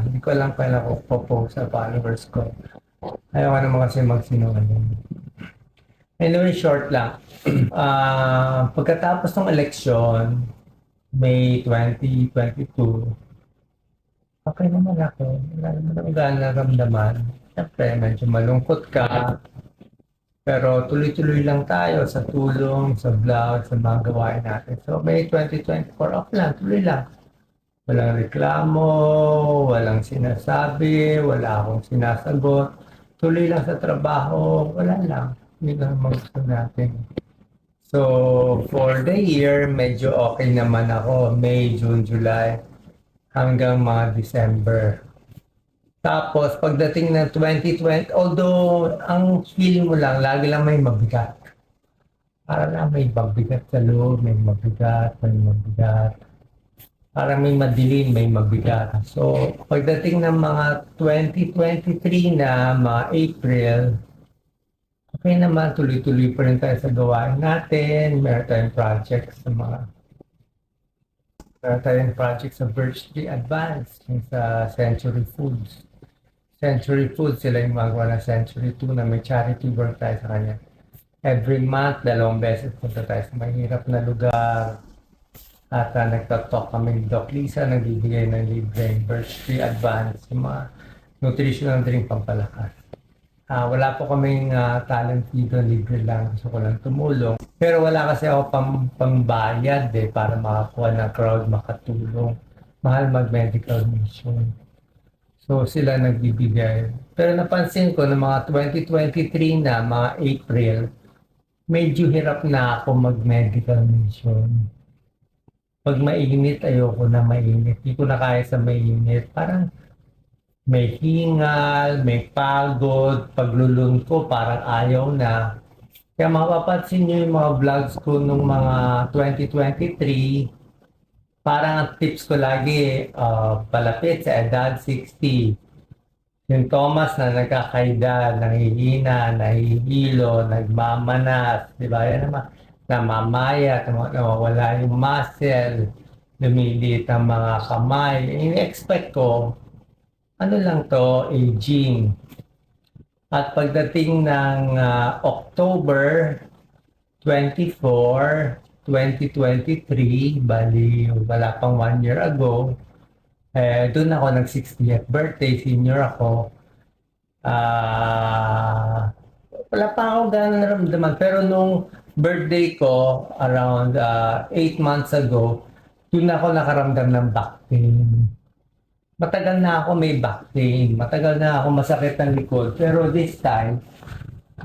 Hindi ko alam kailan ko po-post sa followers ko. Ayaw ko naman kasi magsinungaling. Anyway, short lang. Ah, pagkatapos ng eleksyon, May 2022, okay naman ako. Wala naman akong gano'n naramdaman. Siyempre, medyo malungkot ka. Pero tuloy-tuloy lang tayo sa tulong, sa vlog, sa mga gawain natin. So, May 2024, okay lang, tuloy lang. Walang reklamo, walang sinasabi, wala akong sinasagot. Tuloy lang sa trabaho, wala lang. Hindi lang naman natin. So, for the year, medyo okay naman ako. May, June, July, hanggang mga December. Tapos, pagdating ng 2020, although ang feeling mo lang, lagi lang may mabigat. Para lang may mabigat sa loob, may mabigat, may mabigat. Parang may madilim, may mabigat. So, pagdating ng mga 2023 na, mga April, okay naman, tuloy-tuloy pa rin tayo sa gawain natin. Meron tayong project sa mga meron tayong project sa Birch Tree Advance, yung sa Century Foods. Century Foods, sila yung magawa ng Century 2 na may charity work tayo sa kanya. Every month, dalawang beses punta tayo sa mahirap na lugar. At uh, nagtatalk kami ni Doc Lisa, nagbibigay ng libreng Birch Tree Advance, yung mga nutritional drink pampalakas. Ah, wala po kaming ah, talent dito, libre lang. Gusto ko lang tumulong. Pero wala kasi ako pang, pangbayad eh, para makakuha ng crowd, makatulong. Mahal mag-medical mission. So sila nagbibigay. Pero napansin ko na mga 2023 na, mga April, medyo hirap na ako mag-medical mission. Pag mainit, ayoko na mainit. Hindi ko na kaya sa mainit. Parang may hingal, may pagod, paglulun ko parang ayaw na. Kaya mapapansin nyo yung mga vlogs ko nung mga 2023, parang ang tips ko lagi, uh, palapit sa edad 60. Yung Thomas na nagkakaida, nangihina, nahihilo, nagmamanas, di ba? Yan naman, namamaya, nawawala yung muscle, lumilit ang mga kamay. In-expect ko, ano lang to, aging. At pagdating ng ah, October 24, 2023, bali wala pang one year ago, eh, doon ako nag 60th birthday, senior ako. Ah, wala pa ako gano'n naramdaman. Pero nung birthday ko, around 8 months ago, doon ako nakaramdam ng back pain. Matagal na ako may back pain, matagal na ako masakit ang likod, pero this time,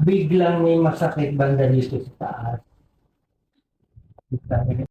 biglang may masakit banda dito sa taas. Time,